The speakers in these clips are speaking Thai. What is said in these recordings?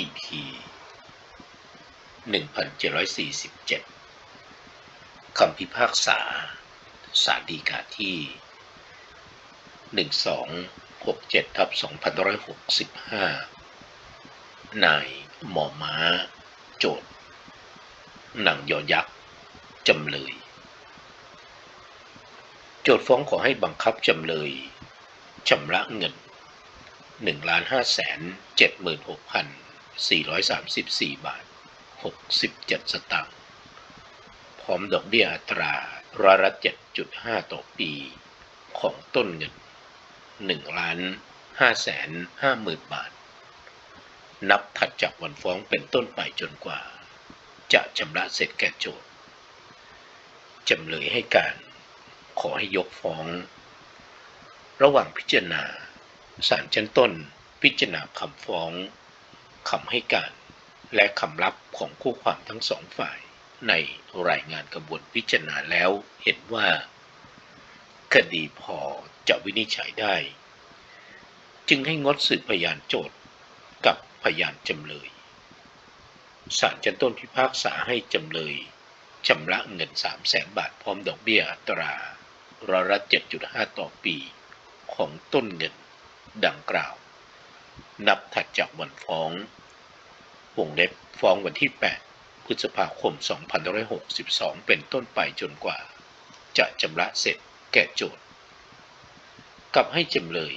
EP 1747 คำพิพากษาสารดีกาที่ 1267ทับ2565 นายหมอม้า โจทย์หนังยอยักษ์จำเลย โจทย์ฟ้องขอให้บังคับจำเลยชำระเงิน1 5 7 6 434 บาท 67 สตางค์ พร้อมดอกเบี้ยอัตราร้อยละ7.5 ต่อปี ของต้นเงิน1ล้าน5แสน5หมื่นบาท นับถัดจากวันฟ้องเป็นต้นไปจนกว่า จะชำระเสร็จแก่โจทย์จำเลยให้การขอให้ยกฟ้อง ระหว่างพิจารณาศาลชั้นต้นพิจารณาคำฟ้อง คำให้การ และคำรับของคู่ความทั้งสองฝ่าย ในรายงานกระบวนพิจารณาแล้วเห็นว่า คดีพอจะวินิจฉัยได้ จึงให้งดสืบพยานโจทย์กับพยานจำเลยศาลชั้นต้นพิพากษาให้จำเลยชำระเงิน3 0 0แสนบาทพร้อมดอกเบี้ยอัตราร้อยละ7.5 ต่อปี ของต้นเงินดังกล่าว นับถัดจากวันฟ้อง วงเล็บฟ้องวันที่ 8 พฤษภาคม 2562 เป็นต้นไปจนกว่า จะชำระเสร็จแก่โจทย์กับให้จำเลย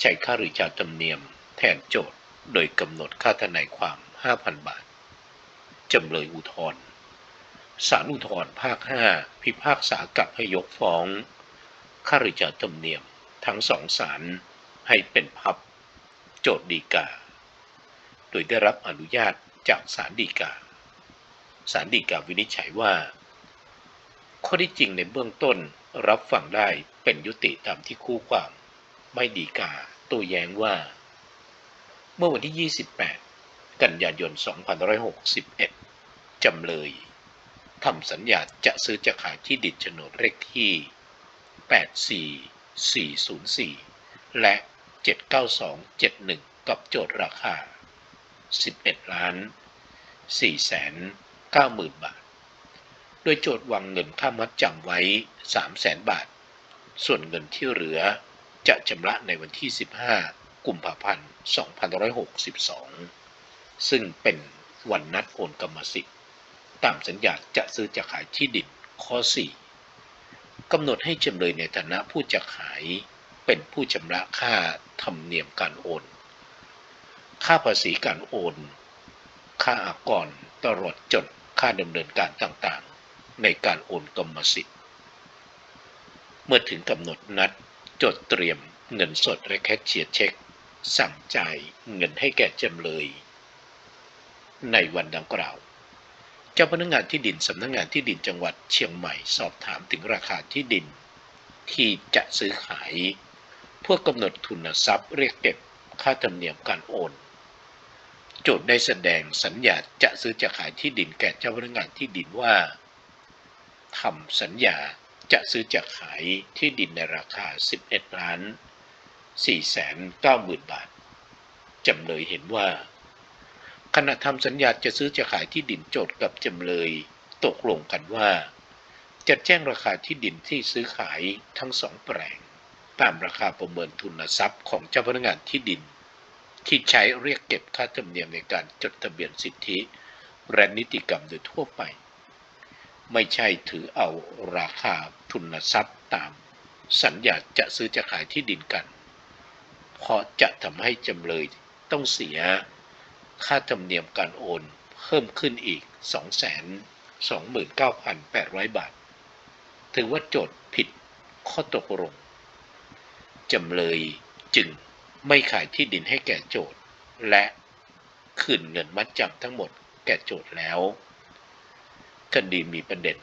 ใช้ค่าหรือชาธรรมเนียม แทนโจทย์โดยกำหนดค่าทนายความ 5,000 บาท จำเลยอุทธรณ์ศาลอุทธรณ์ภาค 5 พิพากษากับให้ยกฟ้องค่าหรือชาธรรมเนียม ทั้งสองศาลให้เป็นพับ โจทย์ดีกา โดยได้รับอนุญาตจากศาลฎีกา ศาลฎีกาวินิจฉัยว่า ข้อที่จริงในเบื้องต้นรับฟังได้เป็นยุติตามที่คู่ความไม่ดีกาโตัวแย้งว่า เมื่อวันที่ 28 กันยายน 2561 จำเลยทำสัญญาจะซื้อจะขายที่ดินโฉนดเลขที่ 84404 และ 79271 กับโจทย์ราคา 11 ล้าน 4 แสน 9 หมื่นบาท โดยโจทย์วางเงินค่ามัดจำไว้ 3 แสนบาท ส่วนเงินที่เหลือจะชำระในวันที่ 15 กุมภาพันธ์ 2562 ซึ่งเป็นวันนัดโอนกรรมสิทธิ์ ตามสัญญาจะซื้อจะขายที่ดินข้อ 4กำหนดให้จำเลยในฐานะผู้จะขาย เป็นผู้ชำระค่าธรรมเนียมการโอน ค่าภาษีการโอน ค่าอากรตลอดจนค่าดำเนินการต่างๆ ในการโอนกรรมสิทธิ์ เมื่อถึงกำหนดนัดจดเตรียมเงินสดและแคชเชียร์เช็ค สั่งจ่ายเงินให้แก่จำเลย ในวันดังกล่าว เจ้าพนักงานที่ดินสำนักงงานที่ดินจังหวัดเชียงใหม่สอบถามถึงราคาที่ดินที่จะซื้อขาย เพื่อกำหนดทุนทรัพย์เรียกเก็บค่าธรรมเนียมการโอน โจทย์ได้แสดงสัญญาจะซื้อจะขายที่ดินแก่เจ้าพนักงานที่ดินว่าทำสัญญาจะซื้อจะขายที่ดินในราคา 11 ล้าน4แสน9หมื่นบาท จำเลยเห็นว่า ขณะทำสัญญาจะซื้อจะขายที่ดินโจทย์กับจำเลยตกลงกันว่า จะแจ้งราคาที่ดินที่ซื้อขายทั้งสองแปลง ตามราคาประเมินทุนทรัพย์ของเจ้าพนักงานที่ดิน ที่ใช้เรียกเก็บค่าธรรมเนียมในการจดทะเบียนสิทธิ และนิติกรรมโดยทั่วไป ไม่ใช่ถือเอาราคาทุนทรัพย์ตามสัญญาจะซื้อจะขายที่ดินกัน เพราะจะทำให้จำเลยต้องเสียค่าธรรมเนียมการโอนเพิ่มขึ้นอีก 229,800 บาท ถือว่าโจทย์ผิดข้อตกลง จำเลยจึงไม่ขายที่ดินให้แก่โจทย์ และคืนเงินมัดจำทั้งหมดแก่โจทย์แล้ว คดีมีประเด็น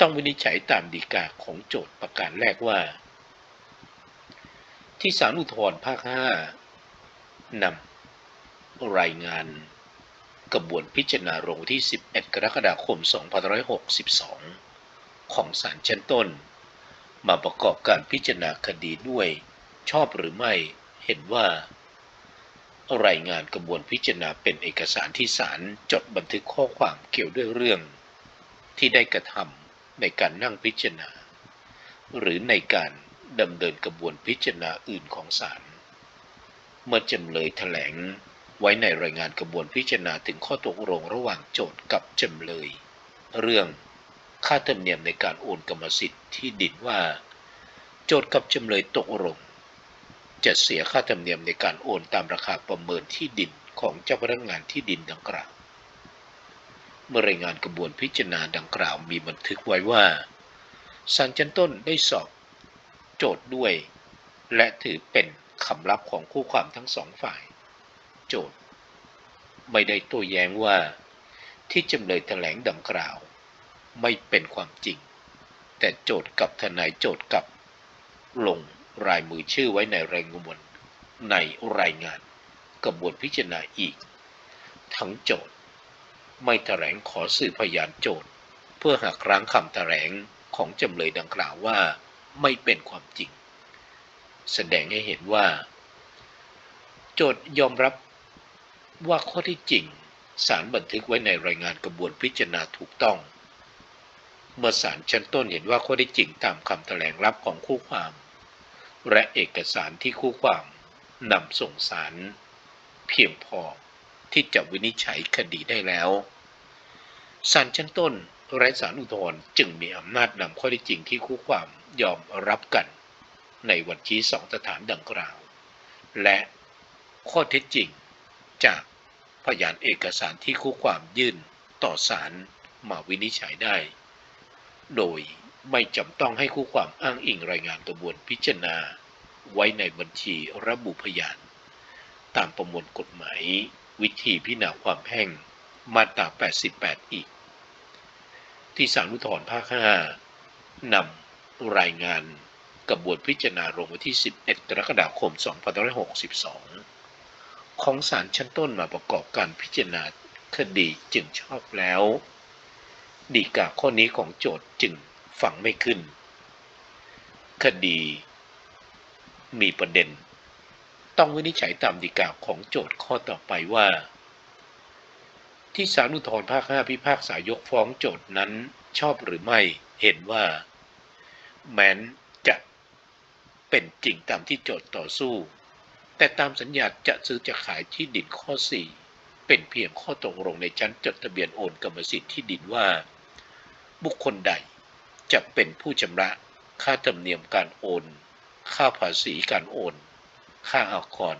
ต้องวินิจฉัยตามดีกาของโจทย์ประการแรกว่า ที่ศาลอุทธรภาค 5นำรายงานกระบวนพิจารณาลงที่ 11 กรกฎาคม 2562 ของศาลชั้นต้น มาประกอบการพิจารณาคดีด้วย ชอบหรือไม่เห็นว่า รายงานกระบวนพิจารณาเป็นเอกสารที่ศาลจดบันทึกข้อความเกี่ยวด้วยเรื่อง ที่ได้กระทำในการนั่งพิจารณา หรือในการดำเนินกระบวนพิจารณาอื่นของศาลเมื่อจำเลยแถลงไว้ในรายงานกระบวนพิจารณาถึงข้อตกลงระหว่างโจทก์กับจำเลย เรื่อง ค่าธรรมเนียมในการโอนกรรมสิทธิ์ที่ดินว่า โจทก์กับจำเลยตกลงจะเสียค่าธรรมเนียมในการโอนตามราคาประเมินที่ดินของเจ้าพนักงานที่ดินดังกล่าว เมื่อรายงานกระบวนพิจารณาดังกล่าวมีบันทึกไว้ว่าศาลชั้นต้นได้สอบ โจทย์ด้วย และถือเป็นคำลับของคู่ความทั้งสองฝ่าย โจทย์ ไม่ได้โต้แย้งว่าที่จำเลยแถลงดังกล่าว ไม่เป็นความจริง แต่โจทย์กับทนายโจทย์กับ ลงรายมือชื่อไว้ในรายงานในรายงานกระบวนพิจารณาอีก ทั้งโจทย์ ไม่แถลงขอสื่อพยานโจทย์ เพื่อหักล้างคำแถลงของจำเลยดังกล่าวว่าไม่เป็นความจริง แสดงให้เห็นว่า โจทย์ยอมรับว่าข้อที่จริงศาลบันทึกไว้ในรายงานกระบวนพิจารณาถูกต้อง เมื่อศาลชั้นต้นเห็นว่าข้อที่จริงตามคำแถลงรับของคู่ความ และเอกสารที่คู่ความนำส่งศาลเพียงพอที่จะวินิจฉัยคดีได้แล้วศาลชั้นต้นและศาลอุทธรณ์จึงมีอำนาจนำข้อที่จริงที่คู่ความยอมรับกัน ในวันชี้สองสถานดังกล่าว และข้อเท็จจริงจากพยานเอกสารที่คู่ความยื่นต่อศาลมาวินิจฉัยได้ โดยไม่จำต้องให้คู่ความอ้างอิงรายงานกระบวนพิจารณา ไว้ในบัญชีระบุพยาน ตามประมวลกฎหมาย วิธีพิจารณาความแพ่งมาตรา 88 อีก ที่ศาลอุทธรภาค 5นำรายงานกระบวนพิจารณาลงวันที่ 11 กรกฎาคม 2562 ของศาลชั้นต้นมาประกอบการพิจารณาคดีจึงชอบแล้ว ดีกาข้อนี้ของโจทย์จึงฝังไม่ขึ้น คดี มีประเด็น ต้องวินิจฉัยตามดีกาของโจทย์ข้อต่อไปว่า ที่ศาลอุทธรภาค 5 พิพากษายกฟ้องโจทย์นั้นชอบหรือไม่เห็นว่า แม้นจะเป็นจริงตามที่โจทย์ต่อสู้ แต่ตามสัญญาจะซื้อจะขายที่ดินข้อ 4 เป็นเพียงข้อตกลงในชั้นจดทะเบียนโอนกรรมสิทธิ์ที่ดินว่า บุคคลใดจะเป็นผู้ชำระค่าธรรมเนียมการโอน ค่าภาษีการโอน ค่าอากร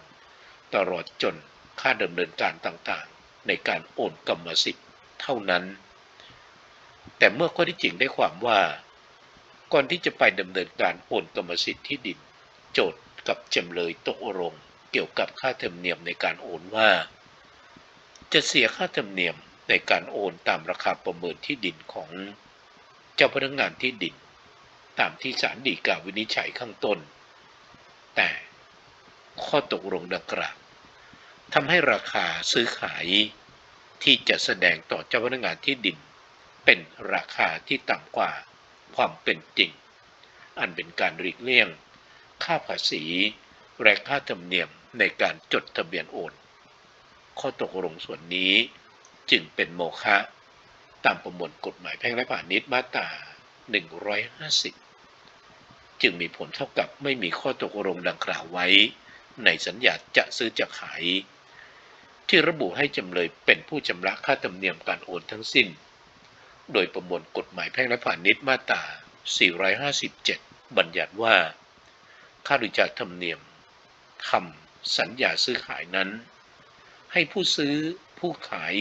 ตลอดจนค่าดำเนินการต่างๆ ในการโอนกรรมสิทธิ์เท่านั้น แต่เมื่อข้อที่จริงได้ความว่า ก่อนที่จะไปดำเนินการโอนกรรมสิทธิ์ที่ดิน โจทย์กับจำเลยตกลงเกี่ยวกับค่าธรรมเนียมในการโอนว่า จะเสียค่าธรรมเนียมในการโอนตามราคาประเมินที่ดินของ จ้าพนักงานที่ดินตามที่ศาลฎีกาวินิจฉัยข้างต้น แต่ข้อตกลงดังกล่าวทำให้ราคาซื้อขายที่จะแสดงต่อเจ้าพนักงานที่ดิน เป็นราคาที่ต่ำกว่าความเป็นจริง อันเป็นการหลีกเลี่ยง ค่าภาษีและค่าธรรมเนียมในการจดทะเบียนโอน ข้อตกลงส่วนนี้จึงเป็นโมฆะ ตามประมวลกฎหมายแพ่งและพาณิชย์มาตรา 150 จึงมีผลเท่ากับไม่มีข้อตกลงดังกล่าวไว้ ในสัญญาจะซื้อจะขาย ที่ระบุให้จำเลยเป็นผู้ชำระค่าธรรมเนียมการโอนทั้งสิ้น โดยประมวลกฎหมายแพ่งและพาณิชย์มาตรา 457 บัญญัติว่า ค่าโดยจ่ายธรรมเนียมทำสัญญาซื้อขายนั้น ให้ผู้ซื้อผู้ขาย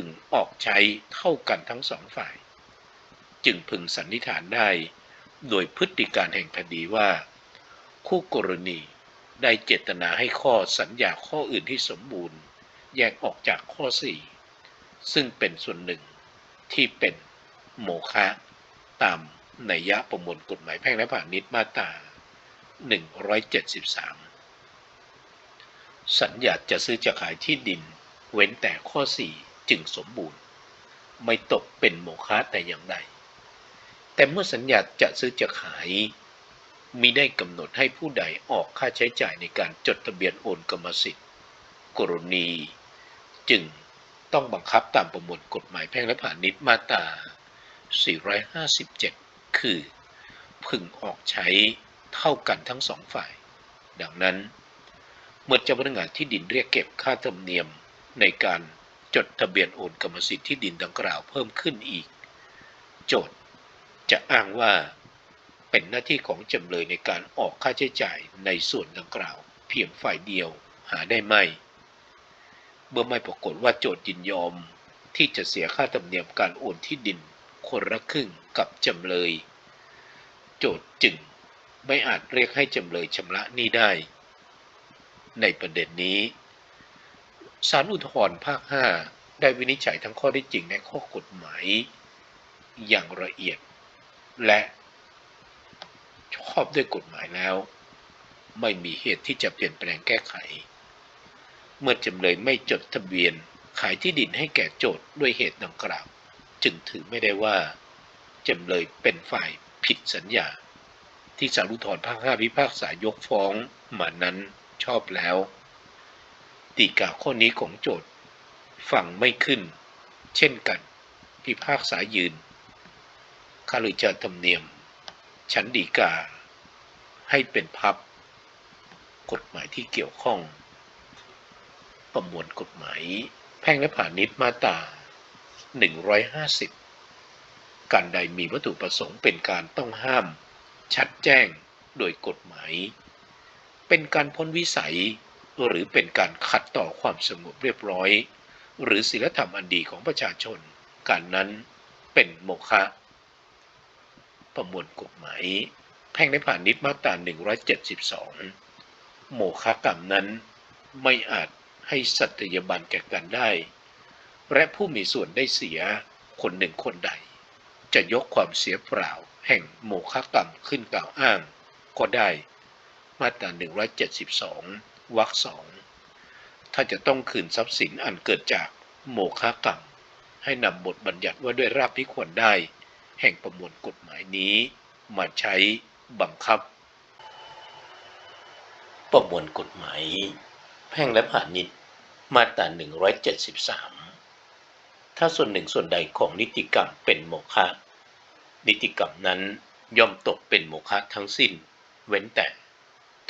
พึงออกใช้เท่ากันทั้งสองฝ่าย จึงพึงสันนิษฐานได้ โดยพฤติการแห่งคดีว่า คู่กรณีได้เจตนาให้ข้อสัญญาข้ออื่นที่สมบูรณ์ แยกออกจากข้อ 4 ซึ่งเป็นส่วนหนึ่งที่เป็นโมฆะตามนัยยะประมวลกฎหมายแพ่งและพาณิชย์มาตรา 173 สัญญาจะซื้อจะขายที่ดิน เว้นแต่ข้อ 4 จึงสมบูรณ์ ไม่ตกเป็นโมฆะแต่อย่างใด แต่เมื่อสัญญาจะซื้อจะขายมิได้กำหนดให้ผู้ใดออกค่าใช้จ่ายในการจดทะเบียนโอนกรรมสิทธิ์ กรณี จึงต้องบังคับตามประมวลกฎหมายแพ่งและพาณิชย์มาตรา 457 คือ พึงออกใช้เท่ากันทั้งสองฝ่าย ดังนั้น เมื่อเจ้าพนักงานที่ดินเรียกเก็บค่าธรรมเนียมในการ จดทะเบียนโอนกรรมสิทธิ์ที่ดินดังกล่าวเพิ่มขึ้นอีก โจทย์จะอ้างว่าเป็นหน้าที่ของจำเลยในการออกค่าใช้จ่ายในส่วนดังกล่าว เพียงฝ่ายเดียวหาได้ไหม เมื่อไม่ปรากฏว่าโจทย์ยินยอมที่จะเสียค่าธรรมเนียมการโอนที่ดินคนละครึ่งกับจำเลย โจทย์จึงไม่อาจเรียกให้จำเลยชำระหนี้ได้ ในประเด็นนี้ ศาลอุทธรณ์ภาค 5 ได้วินิจฉัยทั้งข้อได้จริงและข้อกฎหมาย อย่างละเอียด และชอบด้วยกฎหมายแล้ว ไม่มีเหตุที่จะเปลี่ยนแปลงแก้ไข เมื่อจำเลยไม่จดทะเบียนขายที่ดินให้แก่โจทย์ด้วยเหตุดังกล่าว จึงถือไม่ได้ว่าจำเลยเป็นฝ่ายผิดสัญญา ที่สารุทธรภาค5พิพากษายกฟ้องมานั้นชอบแล้ว ตีกาข้อนี้ของโจทย์ฟังไม่ขึ้น เช่นกัน พิพากษายืนข้าหรือจะธรรมเนียม ชั้นดีกา ให้เป็นพับ กฎหมายที่เกี่ยวข้อง ประมวลกฎหมาย แพ่งและพาณิชย์มาตรา150 การใดมีวัตถุประสงค์เป็นการต้องห้าม ชัดแจ้งโดยกฎหมาย เป็นการพ้นวิสัย หรือเป็นการขัดต่อความสงบเรียบร้อย หรือศีลธรรมอันดีของประชาชน การนั้นเป็นโมฆะประมวลกฎหมายแพ่งในผ่านนิดมาตรา172 โมฆะกรรมนั้นไม่อาจให้สัตยบันแก่กันได้ และผู้มีส่วนได้เสียคนหนึ่งคนใด จะยกความเสียเปล่าแห่งโมฆะกรรมขึ้นกล่าวอ้าง ก็ได้ มาตรา172 วรรคสอง ถ้าจะต้องคืนทรัพย์สินอันเกิดจากโมฆะกรรมให้นำบทบัญญัติว่าด้วยราบที่ควรได้ แห่งประมวลกฎหมายนี้ มาใช้บังคับ ประมวลกฎหมาย แพ่งและพาณิชย์มาตรา173 ถ้าส่วนหนึ่งส่วนใดของนิติกรรมเป็นโมฆะนิติกรรมนั้นย่อมตกเป็นโมฆะทั้งสิ้น เว้นแต่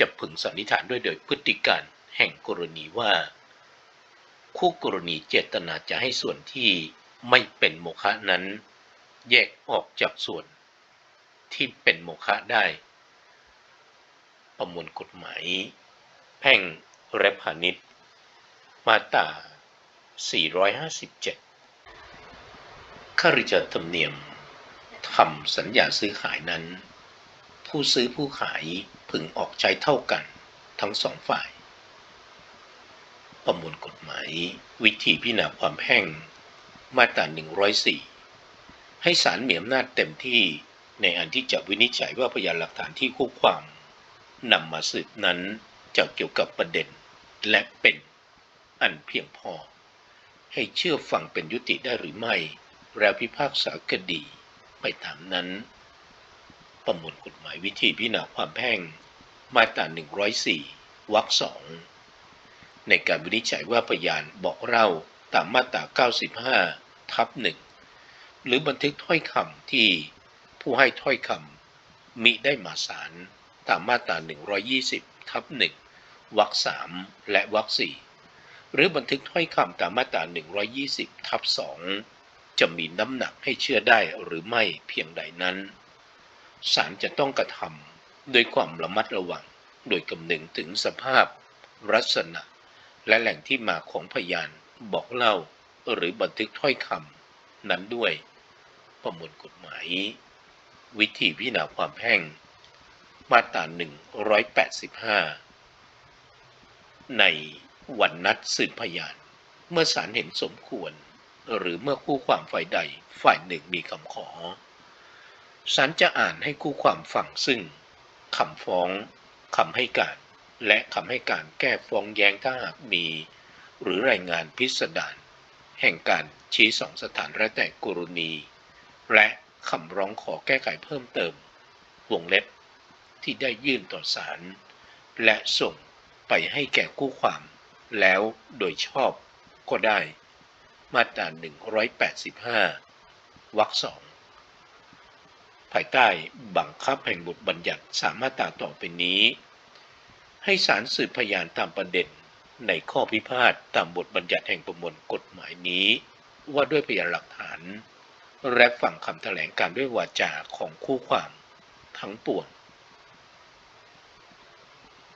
จะพึงสันนิษฐานด้วยโดยพฤติการแห่งกรณีว่า คู่กรณีเจตนาจะให้ส่วนที่ไม่เป็นโมฆะนั้น แยกออกจากส่วนที่เป็นโมฆะได้ ประมวลกฎหมาย แพ่งและพาณิชย์ มาตรา 457ข้าราชธรรมเนียมทำสัญญาซื้อขายนั้น ผู้ซื้อผู้ขายพึงออกใช้เท่ากันทั้งสองฝ่าย ประมวลกฎหมาย วิธีพิจารณาความแพ่งมาตรา 104 ให้ศาลมีอำนาจเต็มที่ในอันที่จะวินิจฉัยว่าพยานหลักฐานที่คู่ความนำมาสืบนั้นจะเกี่ยวกับประเด็น และเป็นอันเพียงพอ ให้เชื่อฟังเป็นยุติได้หรือไม่ แล้วพิพากษาคดีไปตามนั้น ประมวลกฎหมายวิธีพิจารณาความแพ่ง มาตรา 104 วรรคสองในการวินิจฉัยว่าพยานบอกเล่าตามมาตรา 95 ทับหนึ่งหรือบันทึกถ้อยคำที่ผู้ให้ถ้อยคำมิได้มาสารตามมาตรา 120 ทับหนึ่งวรรคสามและวรรคสี่หรือบันทึกถ้อยคำตามมาตรา 120 ทับสองจะมีน้ำหนักให้เชื่อได้หรือไม่เพียงใดนั้น ศาลจะต้องกระทำโดยความระมัดระวัง โดยคำนึงถึงสภาพ ลักษณะ และแหล่งที่มาของพยานบอกเล่า หรือบันทึกถ้อยคำนั้นด้วย ประมวลกฎหมาย วิธีพิจารณาความแพ่ง มาตรา185 ในวันนัดสืบพยาน เมื่อศาลเห็นสมควร หรือเมื่อคู่ความฝ่ายใดฝ่ายหนึ่งมีคำขอ ศาลจะอ่านให้คู่ความฟังซึ่งคำฟ้องคำให้การ และคำให้การแก้ฟ้องแย้งถ้าหากมี หรือรายงานพิสดารแห่งการชี้สองสถานและแต่กรณี และคำร้องขอแก้ไขเพิ่มเติม วงเล็บที่ได้ยื่นต่อศาลและส่งไปให้แก่คู่ความ แล้วโดยชอบก็ได้ มาตรา185วรรคสอง ภายใต้บังคับแห่งบทบัญญัติสามมาตราต่อไปนี้ ให้ศาลสืบพยานตามประเด็นในข้อพิพาทตามบทบัญญัติแห่งประมวลกฎหมายนี้ ว่าด้วยพยานหลักฐาน และฟังคำแถลงการด้วยวาจาของคู่ความทั้งปวง